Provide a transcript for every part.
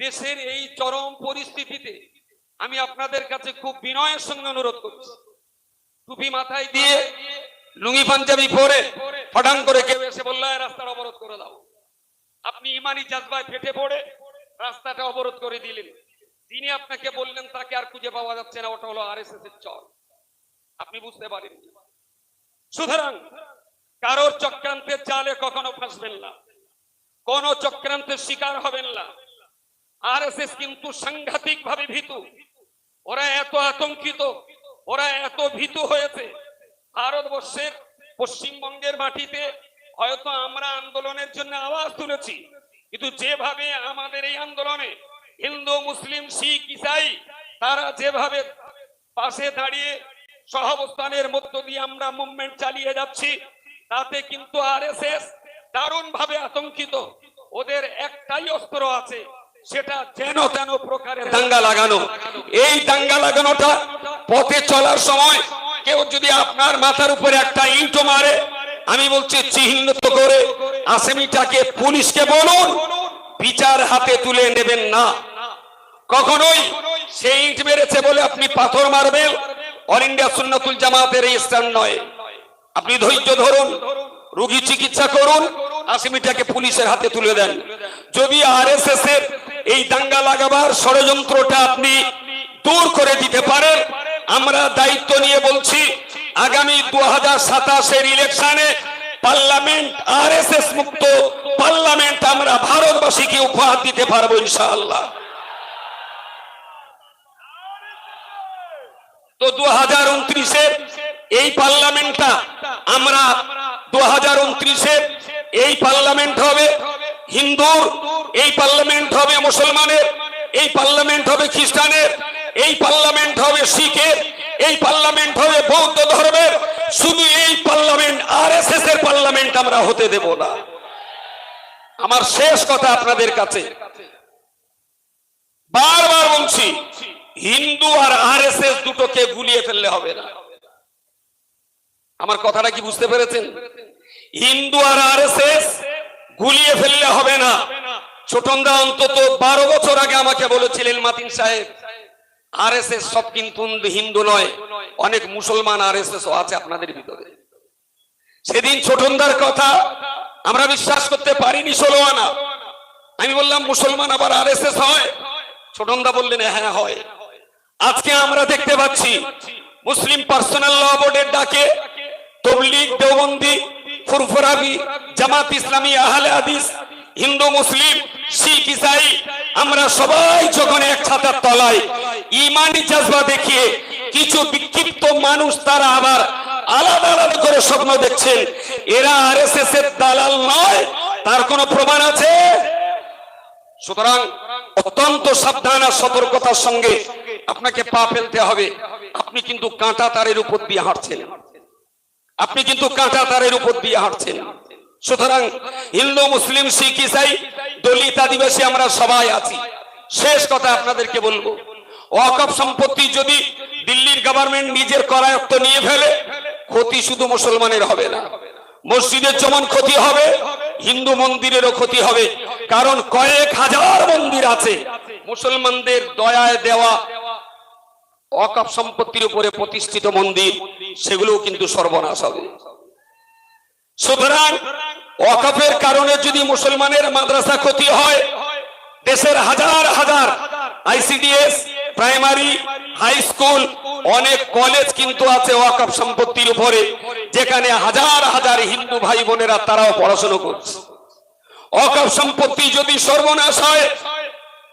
দেশের এই চরম পরিস্থিতিতে আমি আপনাদের কাছে খুব বিনয়ের সঙ্গে অনুরোধ করছি। টুপি মাথায় দিয়ে লুঙ্গি পাঞ্জাবি পরে ফটাং করে কেউ এসে বলল, "এই রাস্তাটা অবরোধ করে দাও। আপনি ইমানি জাজবায় ফেটে পড়ে রাস্তাটা অবরোধ করে দিলেন। যিনি আপনাকে বললেন তাকে আর খুঁজে পাওয়া যাচ্ছে না, ওটা হলো আর এস এস এর চর। আপনি বুঝতে পারেন সুতরাং কারোর চক্রান্তের চালে কখনো ফাঁসবেন না। কোন চক্রান্তের শিকার হবেন না। আর কিন্তু সাংঘাতিক ভাবে ভীতু। ওরা এত আতঙ্কিত, ওরা এত ভীত হয়েছে। ভারতবর্ষের পশ্চিমবঙ্গের মাটিতে হয়তো আমরা আন্দোলনের জন্য আওয়াজ তুলেছি, কিন্তু যেভাবে আমাদের এই আন্দোলনে হিন্দু, মুসলিম, শিখ, ইসাই, তারা যেভাবে পাশে দাঁড়িয়ে সহাবস্থানের মধ্য দিয়ে আমরা মুভমেন্ট চালিয়ে যাচ্ছি, তাতে কিন্তু আরএসএস দারুণ ভাবে আতঙ্কিত। ওদের একটাই অস্ত্র আছে সেটা যেন তেন প্রকারের দাঙ্গা লাগানো। এই দাঙ্গা লাগানোটা পথে চলার সময় কেউ যদি আপনার মাথার উপরে একটা ইঁটো মারে, আমি বলছি চিহ্নিত করে আসামিটাকে পুলিশকে বলুন, বিচার হাতে তুলে নেবেন না। কখনোই সেই ইট মেরেছে বলে আপনি পাথর মারবেন, অল ইন্ডিয়া সুন্নাতুল জামাতের এই স্ট্যান্ড নয়। আপনি ধৈর্য ধরুন, রোগী চিকিৎসা করুন, আসামিটাকে পুলিশের হাতে তুলে দেন। যদি আরএসএস এর এই দাঙ্গা লাগাবার ষড়যন্ত্রটা আপনি দূর করে দিতে পারেন। আমরা দায়িত্ব নিয়ে বলছি, আগামী দু হাজার সাতাশের ইলেকশনে পার্লামেন্ট আরএসএস মুক্ত পার্লামেন্ট আমরা ভারতবাসীকে উপহার দিতে পারব ইনশাআল্লাহ। তো দু হাজার উনত্রিশের এই পার্লামেন্টটা আমরা দু হাজার উনত্রিশের এই পার্লামেন্ট হবে। হিন্দুর এই পার্লামেন্ট হবে মুসলমানের, এই পার্লামেন্ট হবে খ্রিস্টানের, এই পার্লামেন্ট হবে শিখের, এই পার্লামেন্ট হবে বৌদ্ধ ধর্মের, শুধু এই পার্লামেন্ট আর এর পার্লামেন্ট আমরা হতে দেব না। আমার শেষ কথা আপনাদের কাছে। বারবার বলছি, হিন্দু আর আর এস এস দুটোকে গুলিয়ে ফেললে হবে না। আমার কথাটা কি বুঝতে পেরেছেন? হিন্দু আর আর এস এস গুলিয়ে ফেললে হবে না। ছোটন্দা অন্তত বারো বছর আগে আমাকে বলেছিলেন, মাতিন সাহেব আর এস এস সব কিন্তু হিন্দু নয়, অনেক মুসলমান আর এস এস আছে আপনাদের ভিতরে। সেদিন ছোটন্দার কথা আমরা বিশ্বাস করতে পারিনি ষোলো আনা। আমি বললাম, মুসলমান আবার আর এস এস হয়? ছোটন্দা বললেন হ্যাঁ হয়। আজকে আমরা দেখতে পাচ্ছি, মুসলিম পার্সোনাল ল বোর্ডের ডাকে তবলিগ, দেওবন্দি ফুরফুরাবি জামাত ইসলামী, আহলে হাদিস, হিন্দু, মুসলিম, শিখ, ইসাই, আমরা সবাই যখন এক ছাতার তলায় ইমানি জাজবা দেখিয়ে কিছু বিক্ষিপ্ত মানুষ তারা আবার আলাদা আলাদা করে স্বপ্ন দেখছেন, এরা আরএসএস এর দালাল নয়, তার কোনো প্রমাণ আছে? সুতরাং অত্যন্ত সাবধান আর সতর্কতার সঙ্গে আপনাকে পা ফেলতে হবে, আপনি কিন্তু কাঁটা তারের উপর দিয়ে হাঁটছেন। আপনি কিন্তু কাঁটা তারের উপর দিয়ে হাঁটছেন। সুতরাং হিন্দু, মুসলিম, শিখ, ইসাই, দলিত, আদিবাসী আমরা সবাই আছি। শেষ কথা আপনাদেরকে বলব, ওয়াকফ সম্পত্তি যদি দিল্লির গভর্নমেন্ট নিজের করায়ত্ত নিয়ে ফেলে, ক্ষতি শুধু মুসলমানের হবে না। মসজিদের যেমন ক্ষতি হবে, হিন্দু মন্দিরেরও ক্ষতি হবে। কারণ কয়েক হাজার মন্দির আছে। মুসলমানদের দয়ায় দেওয়া অকাপ সম্পত্তির উপরে প্রতিষ্ঠিত মন্দির সেগুলো কিন্তু সর্বনাশ হবে। সুতরাং অকাপের কারণে যদি মুসলমানের মাদ্রাসা ক্ষতি হয়, দেশের হাজার হাজার আইসিডিএস, প্রাইমারি, হাই স্কুল, অনেক কলেজ কিন্তু আছে ওয়াকফ সম্পত্তির উপরে, যেখানে হাজার হাজার হিন্দু ভাই বোনেরা তারাও পড়াশোনা করছে। অকফ সম্পত্তি যদি সর্বনাশ হয়,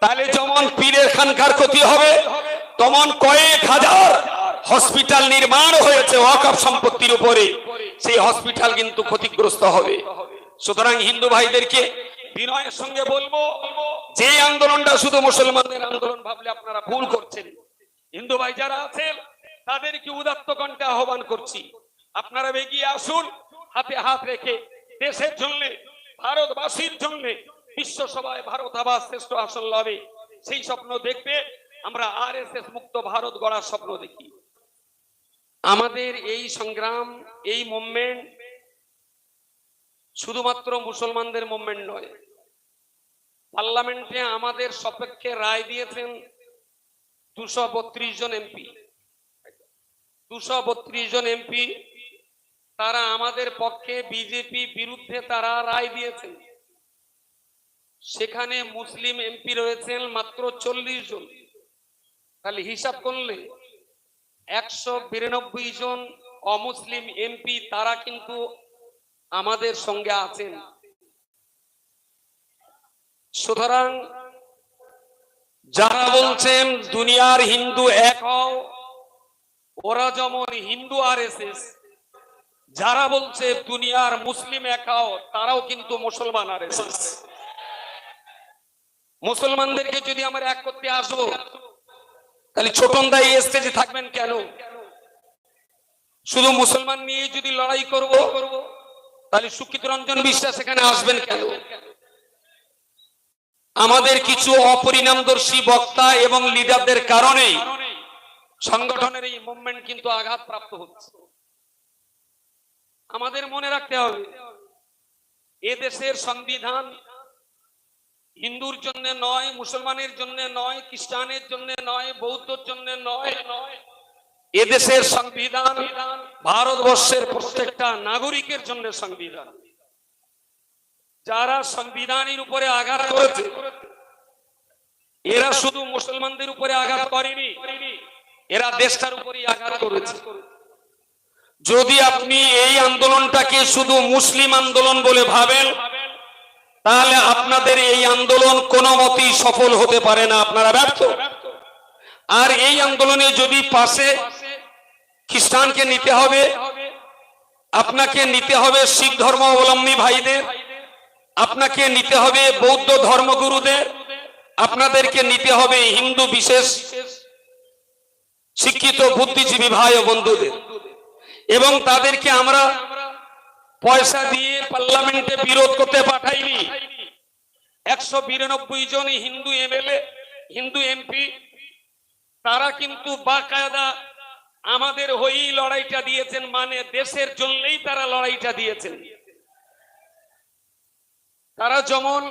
তাহলে যেমন পীরের খানকার ক্ষতি হবে তেমন কয়েক হাজার হসপিটাল নির্মাণ হয়েছে ওয়াকফ সম্পত্তির উপরে। সেই হসপিটাল কিন্তু ক্ষতিগ্রস্ত হবে। সুতরাং হিন্দু ভাইদেরকে বিনয়ের সঙ্গে বলব, যে আন্দোলনটা শুধু মুসলমানদের আন্দোলন ভাবলে আপনারা ভুল করছেন। হিন্দু ভাই যারা আছেন, তাদেরকে উদাত্ত কণ্ঠে আহ্বান করছি। আপনারা এগিয়ে আসুন, হাতে হাত রেখে দেশের জন্য, ভারতবাসীর জন্য বিশ্ব সভায় ভারত আবার শ্রেষ্ঠ আসন লাভে। সেই স্বপ্ন দেখতে আমরা আর এস এস মুক্ত ভারত গড়ার স্বপ্ন দেখি। আমাদের এই সংগ্রাম, এই মুভমেন্ট শুধুমাত্র মুসলমানদের মুভমেন্ট নয়, পার্লামেন্টে আমাদের সপক্ষে রায় দিয়েছেন দুশো বত্রিশ জন এমপি। দুশো বত্রিশ জন এমপি, তারা আমাদের পক্ষে বিজেপি বিরুদ্ধে তারা রায় দিয়েছেন। সেখানে মুসলিম এমপি রয়েছেন মাত্র চল্লিশ জন। তাহলে হিসাব করলে একশো বিরানব্বই জন অমুসলিম এমপি তারা কিন্তু আমাদের সঙ্গে আছেন। সুতরাং যারা বলছেন দুনিয়ার হিন্দু এক হও, ওরা যেমন হিন্দু আর যারা বলছে দুনিয়ার মুসলিম এক হও, তারাও কিন্তু মুসলমান আর মুসলমানদেরকে যদি আমরা এক করতে আসব তাহলে ছোটন দাই স্টেজে থাকবেন কেন? শুধু মুসলমান নিয়ে যদি লড়াই করব, তাহলে সুখিত রঞ্জন বিশ্বাস এখানে আসবেন কেন? আমাদের কিছু অপরিণামদর্শী বক্তা এবং লিডারদের কারণে সংগঠনের এই মুভমেন্ট কিন্তু আঘাত প্রাপ্ত হচ্ছে। আমাদের মনে রাখতে হবে, এ দেশের সংবিধান হিন্দুর জন্য নয়, মুসলমানের জন্য নয়, খ্রিস্টানের জন্য নয়, বৌদ্ধর জন্য নয় নয় এদেশের সংবিধান ভারতবর্ষের প্রত্যেকটা নাগরিকের জন্য সংবিধান। যারা সংবিধানের উপরে আঘাত করেছে, এরা শুধু মুসলমানদের উপরে আঘাত করেনি, এরা দেশটার উপরেই আঘাত করেছে। যদি আপনি এই আন্দোলনটাকে শুধু মুসলিম আন্দোলন বলে ভাবেন, তাহলে আপনাদের আন্দোলন কোনো মতেই সফল হতে পারে না। আপনারা ব্যর্থ। আর এই আন্দোলনে যদি পাশে খ্রিস্টানকে নিতে হবে, আপনাকে নিতে হবে শিখ ধর্ম অবলম্বী ভাইদের, আপনাকে নিতে হবে বৌদ্ধ ধর্মগুরুদের, আপনাদেরকে নিতে হবে হিন্দু বিশেষ শিক্ষিত বুদ্ধিজীবী ভাই ও বন্ধুদের। এবং তাদেরকে আমরা পয়সা দিয়ে পার্লামেন্টে বিরোধ করতে পাঠাইনি। একশো বিরানব্বই জন হিন্দু এমএলএ, হিন্দু এমপি, তারা কিন্তু বাকায়দা আমাদের হয়েই লড়াইটা দিয়েছেন মানে দেশের জন্যই তারা লড়াইটা দিয়েছেন। তারা যেমন,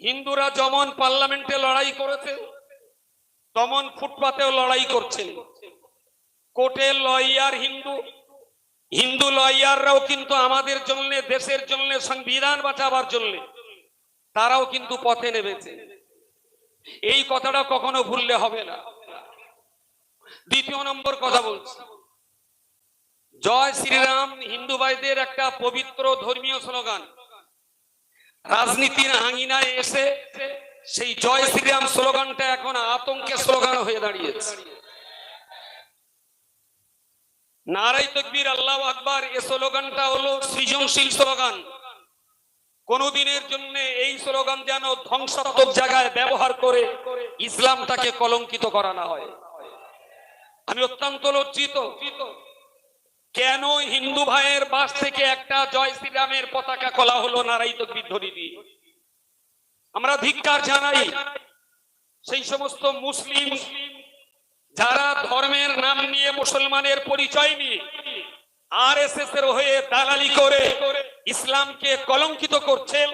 হিন্দুরা যেমন পার্লামেন্টে লড়াই করেছে, তমন ফুটপাতেও লড়াই করছেন। কোর্টের লয়ার হিন্দু হিন্দু লয়াররাও কিন্তু আমাদের জন্য, দেশের জন্য, সংবিধান বাঁচাবার জন্য তারাও কিন্তু পথে নেমেছে। এই কথাটা কখনো ভুললে হবে না। দ্বিতীয় নম্বর কথা বলছি। জয় শ্রীরাম, হিন্দু ভাইদের একটা পবিত্র ধর্মীয় স্লোগান। রাজনীতির আঙিনায় এসে সেই জয় শ্রীরাম স্লোগানটা এখন আতঙ্কের স্লোগান হয়ে দাঁড়িয়েছে। নারাই তকবীর, আল্লাহ আকবার, এ স্লোগানটা হলো সৃজনশীল স্লোগান। কোনদিনের জন্য এই স্লোগান যেন ধ্বংসাত্মক জায়গায় ব্যবহার করে ইসলামটাকে কলঙ্কিত করা না হয়। আমি অত্যন্ত লজ্জিত কেন হিন্দু ভাইয়ের বাস থেকে একটা জয় শ্রীরামের পতাকা কলা হলো নারাই তকবীর ধরি দিয়ে। আমরা ধিক্কার জানাই সেই সমস্ত মুসলিম যারা ধর্মের নাম নিয়ে মুসলমানের পরিচয় নিয়ে আর এস এস এর হয়ে দালালি করে ইসলামকে কলঙ্কিত করছেন।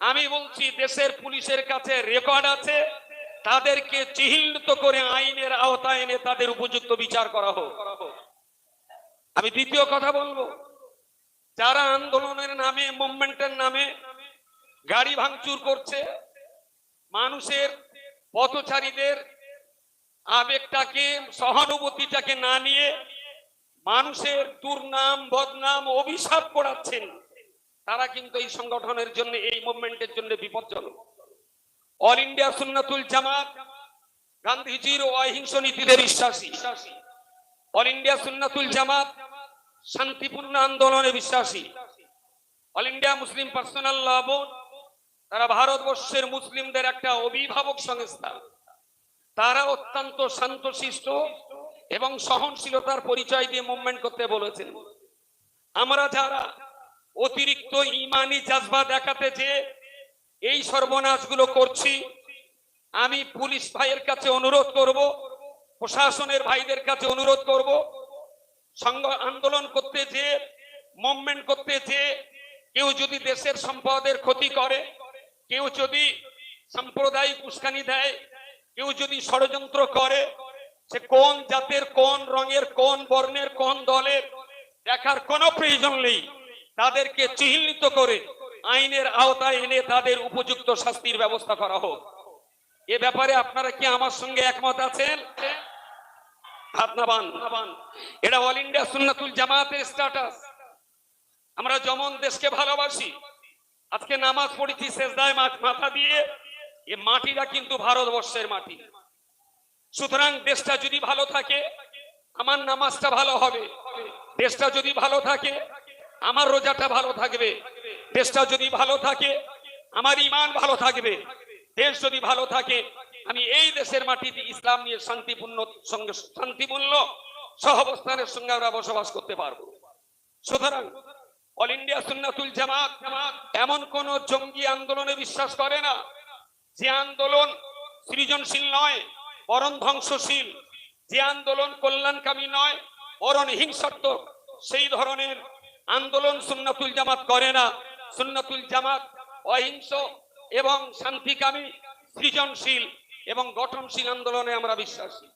আমি বলছি, দেশের পুলিশের কাছে রেকর্ড আছে। তাদেরকে চিহ্নিত করে আইনের আওতায় এনে তাদের উপযুক্ত বিচার করা হোক। আমি দ্বিতীয় কথা বলব, যারা আন্দোলনের নামে, মুভমেন্টের নামে গাড়ি ভাঙচুর করছে, মানুষের পথচারীদের আবেগটাকে, সহানুভূতিটাকে না নিয়ে মানুষের দুর্নাম, বদনাম, অভিশাপ করাচ্ছেন তারা কিন্তু এই সংগঠনের জন্য, এই মুভমেন্টের জন্য বিপজ্জনক। অল ইন্ডিয়া সুন্নাতুল জামাত গান্ধীজির অহিংস নীতিতে বিশ্বাসী। অল ইন্ডিয়া সুন্নাতুল জামাত শান্তিপূর্ণ আন্দোলনে বিশ্বাসী। All India Muslim personal law board তারা ভারতবর্ষের মুসলিমদের একটা অভিভাবক সংস্থা। তারা অত্যন্ত শান্তশিষ্ট এবং সহনশীলতার পরিচয় দিয়ে মুভমেন্ট করতে বলেছেন। আমরা যারা অতিরিক্ত ইমানি জাজবা দেখাতে যে এই সর্বনাশগুলো করছি, আমি পুলিশ ভাইয়ের কাছে অনুরোধ করব, প্রশাসনের ভাইদের কাছে অনুরোধ করব সংঘ আন্দোলন করতে যে মুভমেন্ট করতে যে, কেউ যদি দেশের সম্পদের ক্ষতি করে, কেউ যদি সাম্প্রদায়িক উস্কানি দেয়, কেউ যদি ষড়যন্ত্র করে, সে কোন জাতের, কোন রঙের, কোন বর্ণের, কোন দলের, দেখার কোনো প্রয়োজন নেই। তাদেরকে চিহ্নিত করে আইনের আওতায় এনে তাদের উপযুক্ত শাস্তির ব্যবস্থা করা হোক। এ ব্যাপারে আপনারা কি আমার সঙ্গে একমত আছেন? এটা অল ইন্ডিয়া সুন্নাতুল জামাতের স্ট্যাটাস আমরা যেমন দেশকে ভালোবাসি, আজকে নামাজ পড়েছি শেষদায় মাথা দিয়ে, এ মাটিটা কিন্তু ভারতবর্ষের মাটি। সুতরাং দেশটা যদি ভালো থাকে, আমার নামাজটা ভালো হবে। দেশটা যদি ভালো থাকে আমার রোজাটা ভালো থাকবে, দেশটা যদি ভালো থাকে, আমার ইমান ভালো থাকবে, দেশ যদি ভালো থাকে, আমি এই দেশের মাটিতে ইসলাম নিয়ে শান্তিপূর্ণ সঙ্গে, শান্তিপূর্ণ সহাবস্থানের সঙ্গে আমরা বসবাস করতে পারব। সুতরাং অল ইন্ডিয়া সুন্নাতুল জামাত এমন কোন জঙ্গি আন্দোলনে বিশ্বাস করে না, যে আন্দোলন সৃজনশীল নয়, বরং ধ্বংসশীল। যে আন্দোলন কল্যাণকামী নয়, বরং হিংসাত্মক, সেই ধরনের আন্দোলন সুন্নাতুল জামাত করে না। সুন্নাতুল জামাত অহিংস এবং শান্তিকামী, সৃজনশীল এবং গঠনশীল আন্দোলনে আমরা বিশ্বাসী।